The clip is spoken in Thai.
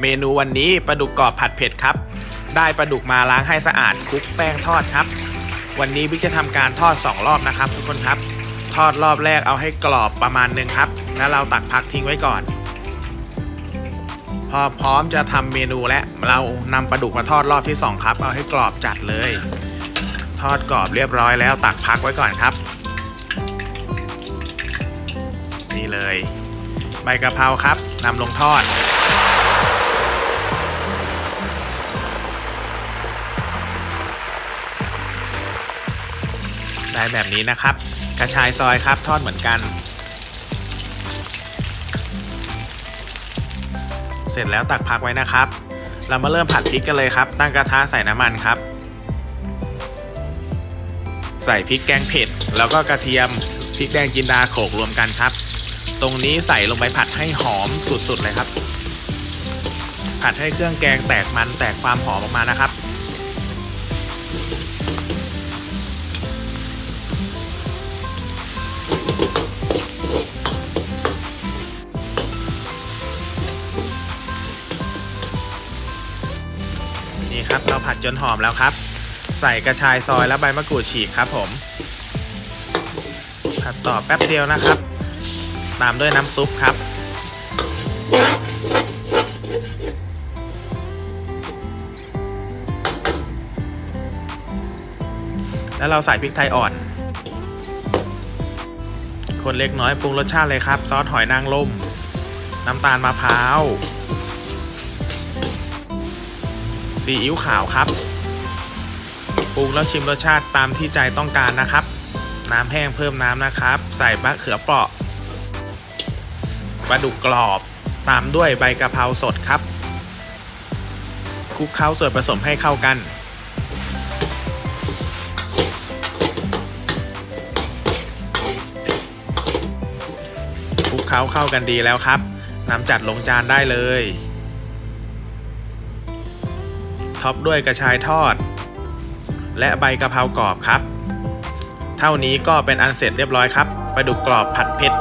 เมนูวันนี้ปลาดุกกรอบผัดเผ็ดครับ ได้ปลาดุกมาล้างให้สะอาดคลุกแป้งทอดครับ วันนี้บิ๊กจะทำการทอด 2 รอบนะครับ ทุกคนครับ ทอดรอบแรกเอาให้กรอบประมาณหนึ่งครับ แล้วเราตักพักทิ้งไว้ก่อน พอพร้อมจะทำเมนูและเรานำปลาดุกมาทอดรอบที่ 2 ครับ เอาให้กรอบจัดเลย ทอดกรอบเรียบร้อยแล้วตักพักไว้ก่อนครับ นี่เลย ใบกะเพราครับนำลงทอด ได้แบบนี้นะครับ กระชายซอยครับทอดเหมือนกัน เสร็จแล้วตักพักไว้นะครับ เรามาเริ่มผัดพริกกันเลยครับ ตั้งกระทะใส่น้ำมันครับ ใส่พริกแกงเผ็ด แล้วก็กระเทียมพริกแดงจินดาโขลกรวมกันครับ ตรงนี้ใส่ลงไปผัดให้หอมสุดๆเลยครับ ผัดให้เครื่องแกงแตกมันแตกความหอมออกมานะครับ ครับ เราผัดจนหอมแล้วครับ ใส่กระชายซอยและใบมะกรูดฉีกครับผม ผัดต่อแป๊บเดียวนะครับ ตามด้วยน้ำซุปครับ แล้วเราใส่พริกไทยอ่อน คนเล็กน้อยปรุงรสชาติเลยครับ ซอสหอยนางรมน้ำตาลมะพร้าว ซีอิ๊วขาวครับปรุงแล้วชิมรสชาติตามที่ใจต้องการนะครับ น้ำแห้งเพิ่มน้ำนะครับ ใส่มะเขือเปราะปลาดุกกรอบตามด้วยใบกะเพราสดครับคลุกเคล้าส่วนผสมให้เข้ากัน คลุกเคล้าเข้ากันดีแล้วครับนำจัดลงจานได้เลย ท็อปด้วยกระชายทอด และใบกะเพรากรอบครับ เท่านี้ก็เป็นอันเสร็จเรียบร้อยครับปลาดุกกรอบผัดเผ็ด